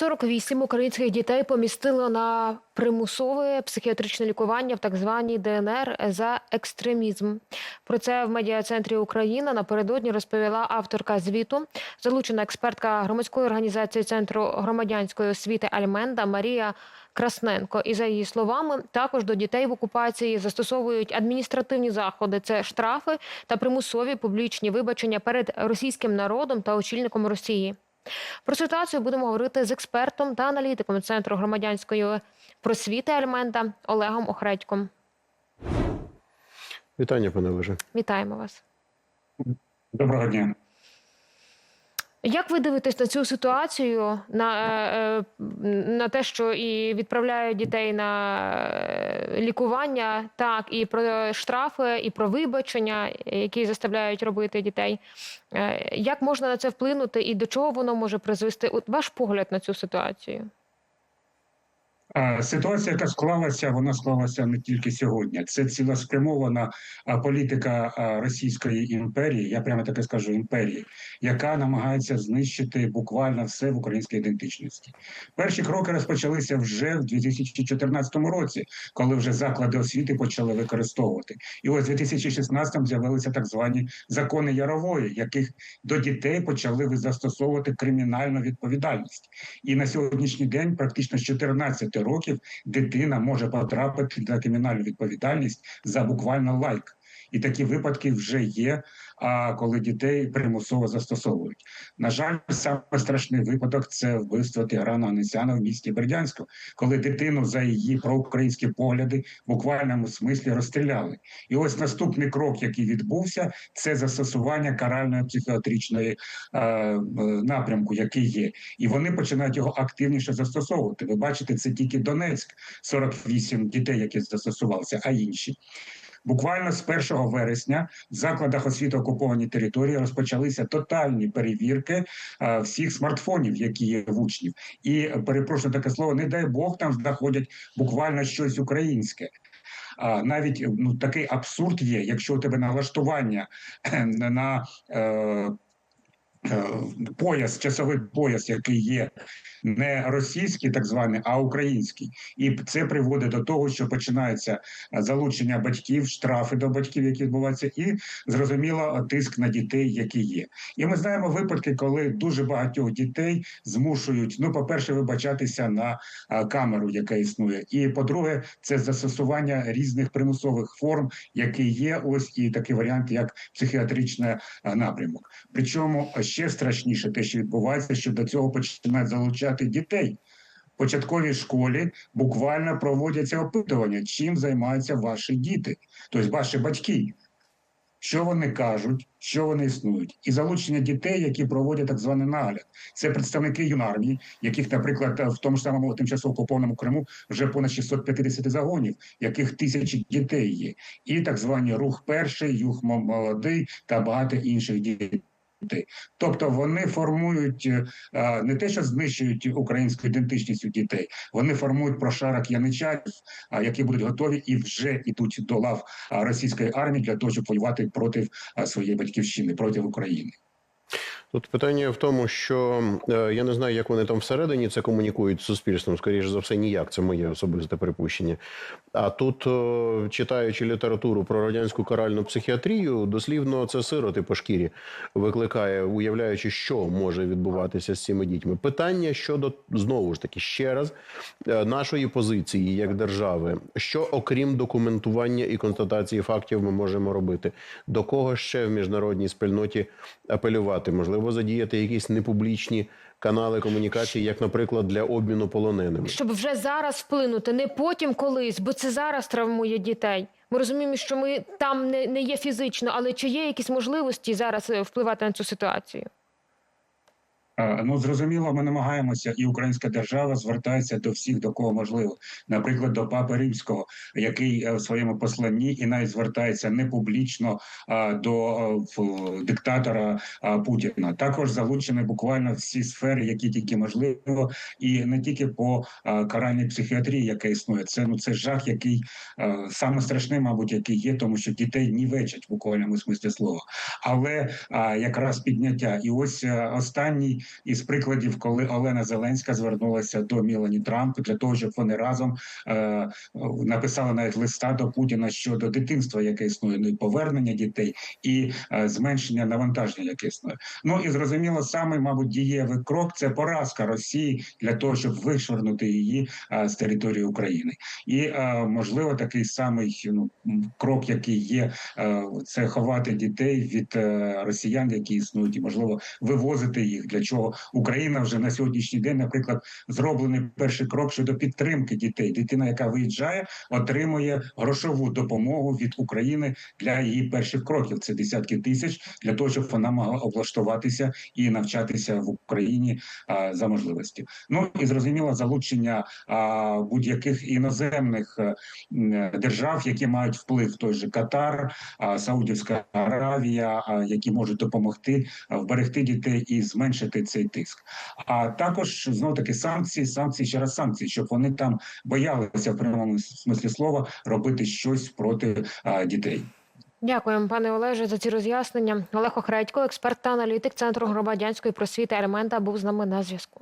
48 українських дітей помістили на примусове психіатричне лікування в так званій ДНР за екстремізм. Про це в медіа-центрі Україна напередодні розповіла авторка звіту, залучена експертка громадської організації центру громадянської освіти Альменда Марія Красненко. І за її словами, також до дітей в окупації застосовують адміністративні заходи: це штрафи та примусові публічні вибачення перед російським народом та очільником Росії. Про ситуацію будемо говорити з експертом та аналітиком Центру громадянської просвіти Альмента Олегом Охредьком. Вітання, пане Олеже. Вітаємо вас. Доброго дня. Як ви дивитесь на цю ситуацію, на, е, на те, що і відправляють дітей на е, лікування, так і про штрафи, і про вибачення, які заставляють робити дітей? Е, Як можна на це вплинути і до чого воно може призвести? От ваш погляд на цю ситуацію? Ситуація, яка склалася, вона склалася не тільки сьогодні. Це цілеспрямована політика Російської імперії, я прямо таке скажу імперії, яка намагається знищити буквально все в українській ідентичності. Перші кроки розпочалися вже в 2014 році, коли вже заклади освіти почали використовувати. І ось в 2016 з'явилися так звані закони Ярової, яких до дітей почали застосовувати кримінальну відповідальність. І на сьогоднішній день практично з 14 років дитина може потрапити на кримінальну відповідальність за буквально лайк. І такі випадки вже є. А коли дітей примусово застосовують, на жаль, саме страшний випадок це вбивство Тиграна Анесяна в місті Бердянську, коли дитину за її проукраїнські погляди в буквальному смислі розстріляли. І ось наступний крок, який відбувся, це застосування каральної психіатричної е, е, напрямку, який є, і вони починають його активніше застосовувати. Ви бачите, це тільки Донецьк, 48 дітей, які застосувалися, а інші. Буквально з 1 вересня в закладах освіти окупованій території розпочалися тотальні перевірки всіх смартфонів, які є в учнів, і перепрошую таке слово, не дай Бог там знаходять буквально щось українське. А навіть ну такий абсурд є, якщо у тебе налаштування на е, е, пояс, часовий пояс, який є не російський, так званий, а український, і це приводить до того, що починається залучення батьків, штрафи до батьків, які відбуваються, і зрозуміло тиск на дітей, які є. І ми знаємо випадки, коли дуже багатьох дітей змушують ну, по перше, вибачатися на камеру, яка існує, і по-друге, це застосування різних примусових форм, які є. Ось і такий варіант, як психіатричний напрямок. Причому ще страшніше, те, що відбувається, що до цього починають залучати дітей. В початковій школі буквально проводяться опитування, чим займаються ваші діти, тобто ваші батьки. Що вони кажуть, що вони існують, і залучення дітей, які проводять так званий нагляд. Це представники юнармії, яких, наприклад, в тому ж самому тимчасово окупованому Криму вже понад 650 загонів, яких тисячі дітей є, і так звані рух перший, рух молодий та багато інших дітей. Тобто вони формують не те, що знищують українську ідентичність у дітей, вони формують прошарок яничарів, які будуть готові і вже йдуть до лав російської армії для того, щоб воювати проти своєї батьківщини, проти України. Тут питання в тому, що е, я не знаю, як вони там всередині це комунікують з суспільством. Скоріше за все, ніяк. Це моє особисте припущення. А тут, е, читаючи літературу про радянську каральну психіатрію, дослівно це сироти по шкірі викликає, уявляючи, що може відбуватися з цими дітьми. Питання щодо знову ж таки ще раз е, нашої позиції як держави, що окрім документування і констатації фактів, ми можемо робити, до кого ще в міжнародній спільноті апелювати, можливо, задіяти якісь непублічні канали комунікації, як, наприклад, для обміну полоненими. Щоб вже зараз вплинути, не потім колись, бо це зараз травмує дітей. Ми розуміємо, що ми там не, не є фізично, але чи є якісь можливості зараз е, впливати на цю ситуацію? Е, Ну, зрозуміло, ми намагаємося, і українська держава звертається до всіх, до кого можливо, наприклад, до папи римського, який е, в своєму посланні і навіть звертається не публічно до е, диктатора Путіна. Також залучені буквально всі сфери, які тільки можливо, і не тільки по каральній психіатрії, яка існує. Це ну це жах, який саме страшний, мабуть, який є, тому що дітей нівечать в буквальному смислі слова. Але якраз підняття, і ось останній із прикладів, коли Олена Зеленська звернулася до Мілані Трамп для того, щоб вони разом е, написали навіть листа до Путіна щодо дитинства, яке існує, ну і повернення дітей, і е, зменшення навантаження, яке існує. Ну і зрозуміло, самий, мабуть, дієвий крок це поразка Росії для того, щоб вишвернути її е, з території України. І е, можливо такий самий ну крок, який є, е, це ховати дітей від е, росіян, які існують, і можливо вивозити їх. Для чого Україна вже на сьогоднішній день, наприклад, зроблений перший крок щодо підтримки дітей. Дитина, яка виїжджає, отримує грошову допомогу від України для її перших кроків. Це десятки тисяч для того, щоб вона могла облаштуватися і навчатися в Україні а, за можливості. Ну і зрозуміло залучення будь-яких іноземних е, держав, які мають вплив той же Катар, а, Саудівська Аравія, а, які можуть допомогти вберегти дітей і зменшити цей тиск. А також знов таки санкції, санкції ще раз санкції, щоб вони там боялися в прямому смислі слова робити щось проти а, дітей. Дякуємо, пане Олеже, за ці роз'яснення. Олег Охредько, експерт та аналітик Центру громадянської просвіти Елемента, був з нами на зв'язку.